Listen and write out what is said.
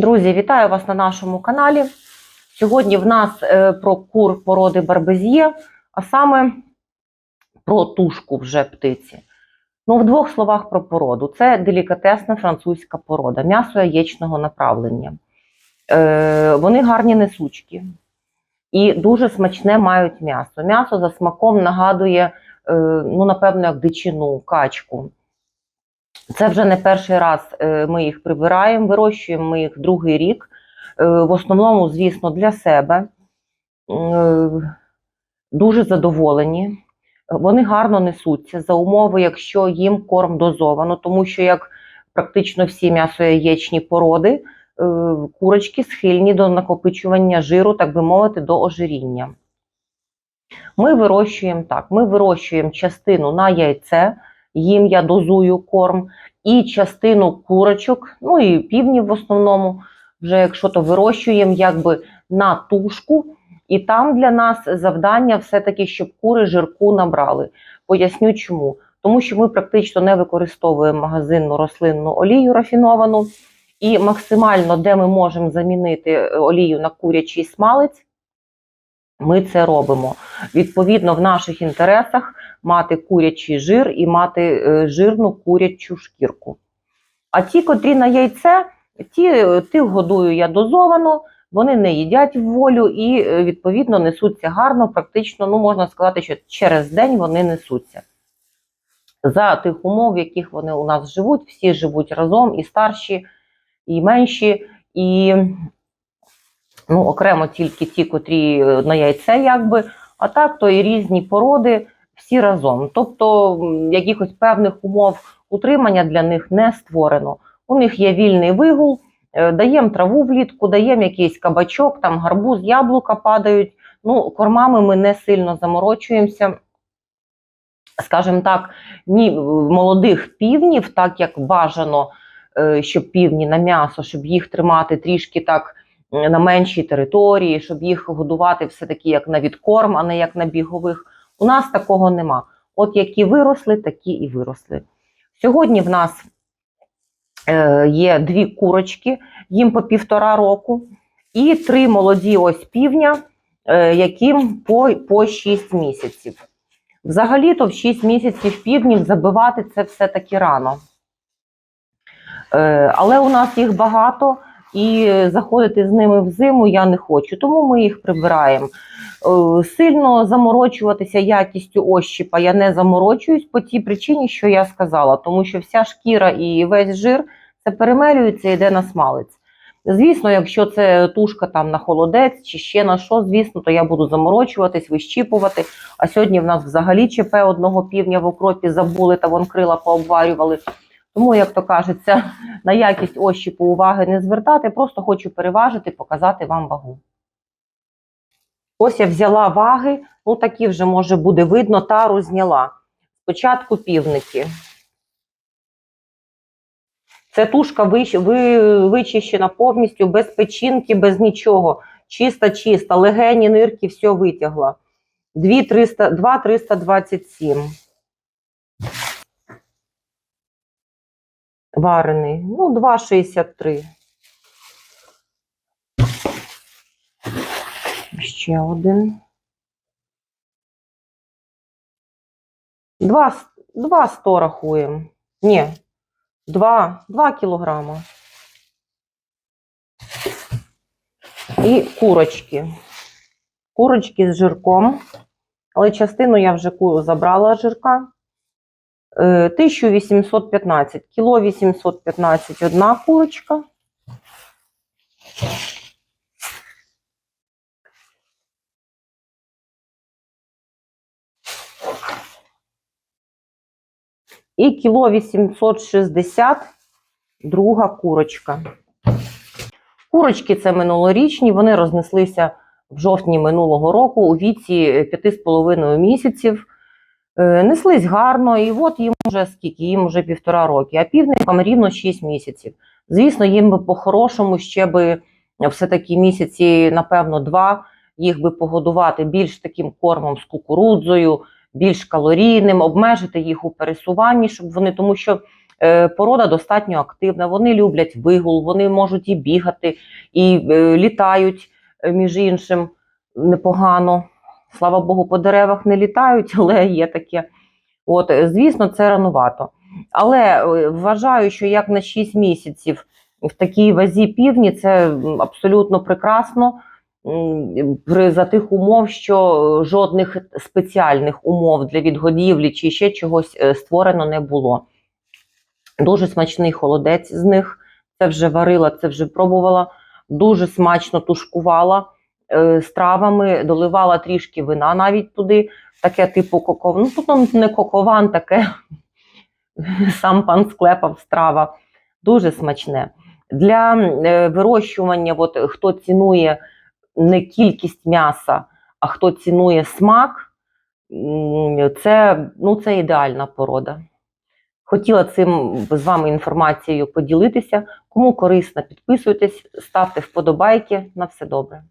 Друзі, вітаю вас на нашому каналі. Сьогодні в нас е, про кур породи Барбез'є, а саме про тушку вже птиці. Ну, в двох словах про породу. Це делікатесна французька порода, м'ясо яєчного направлення. Е, вони гарні несучки і дуже смачне мають м'ясо. М'ясо за смаком нагадує, е, ну, напевно, як дичину, качку. Це вже не перший раз е, ми їх прибираємо, вирощуємо ми їх другий рік. Е, В основному, звісно, для себе. Е, Дуже задоволені. Вони гарно несуться за умови, якщо їм корм дозовано, тому що як практично всі м'ясо-яєчні породи, курочки схильні до накопичування жиру, так би мовити, до ожиріння. Ми вирощуємо так: ми вирощуємо частину на яйце, їм я дозую корм, і частину курочок, ну і півнів в основному, вже якщо то вирощуємо якби на тушку. І там для нас завдання все-таки, щоб кури жирку набрали. Поясню чому. Тому що ми практично не використовуємо магазинну рослинну олію рафіновану, і максимально, де ми можемо замінити е, олію на курячий смалець, ми це робимо. Відповідно, в наших інтересах мати курячий жир і мати е, жирну курячу шкірку. А ті, котрі на яйце, ті, е, тих годую я дозовано, вони не їдять в волю і, е, відповідно, несуться гарно, практично, ну, можна сказати, що через день вони несуться. За тих умов, в яких вони у нас живуть, всі живуть разом, і старші, і менші, і ну, окремо тільки ті, котрі на яйце, якби, а так то і різні породи всі разом. Тобто якихось певних умов утримання для них не створено. У них є вільний вигул, е, даємо траву влітку, даємо якийсь кабачок, там гарбуз, яблука падають. Ну, кормами ми не сильно заморочуємося. Скажімо так, ні молодих півнів, так як бажано, е, щоб півні на м'ясо, щоб їх тримати трішки так на меншій території, щоб їх годувати все-таки як на відкорм, а не як на бігових. У нас такого нема. От які виросли, такі і виросли. Сьогодні в нас е, є дві курочки, їм по півтора року, і три молоді ось півня, е, яким по, по 6 місяців. Взагалі-то в 6 місяців півнів забивати це все-таки рано. Е, але у нас їх багато, і заходити з ними в зиму я не хочу, тому ми їх прибираємо. Е, Сильно заморочуватися якістю ощіпа я не заморочуюсь по тій причині, що я сказала, тому що вся шкіра і весь жир це перемелюється і йде на смалець. Звісно, якщо це тушка там на холодець чи ще на що, звісно, то я буду заморочуватись, вищіпувати. А сьогодні в нас взагалі ЧП одного півня в окропі забули та вон крила пообварювали. Тому, як то кажеться, на якість ощіпу уваги не звертати, просто хочу переважити, показати вам вагу. Ось я взяла ваги, ну такі вже може буде видно, тару зняла. Спочатку півники. Це тушка вичищена повністю, без печінки, без нічого. Чиста, чиста, легені, нирки, все витягла. 2 Варений. Ну, 2,63. Ще один. Два, с- два 100 рахуємо. Ні, два, два кілограма. І курочки. Курочки з жирком. Але частину я вже забрала жирка. Е, 1815. Кіло 815 одна курочка. І кіло 860 друга курочка. Курочки це минулорічні, вони рознеслися в жовтні минулого року у віці 5,5 місяців. Е, Неслись гарно, і от їм вже скільки, їм вже півтора роки, а півникам рівно 6 місяців. Звісно, їм би по-хорошому ще би все-таки місяці, напевно, два, їх би погодувати більш таким кормом з кукурудзою, більш калорійним, обмежити їх у пересуванні, щоб вони, тому що Е, Порода достатньо активна. Вони люблять вигул, вони можуть і бігати, і е, літають, е, між іншим, непогано. Слава Богу, по деревах не літають, але є таке. От, звісно, це ранувато. Але е, вважаю, що як на 6 місяців в такій вазі півні це абсолютно прекрасно. При за тих умов, що жодних спеціальних умов для відгодівлі чи ще чогось е, створено не було. Дуже смачний холодець з них. Це вже варила, це вже пробувала. Дуже смачно тушкувала е, з травами, доливала трішки вина навіть туди, таке типу кокован. Ну, тут не кокован, таке сам пан склепав страва. Дуже смачне. Для е, вирощування, от, хто цінує не кількість м'яса, а хто цінує смак, це, ну, це ідеальна порода. Хотіла цим з вами інформацією поділитися. Кому корисно, підписуйтесь, ставте вподобайки. На все добре.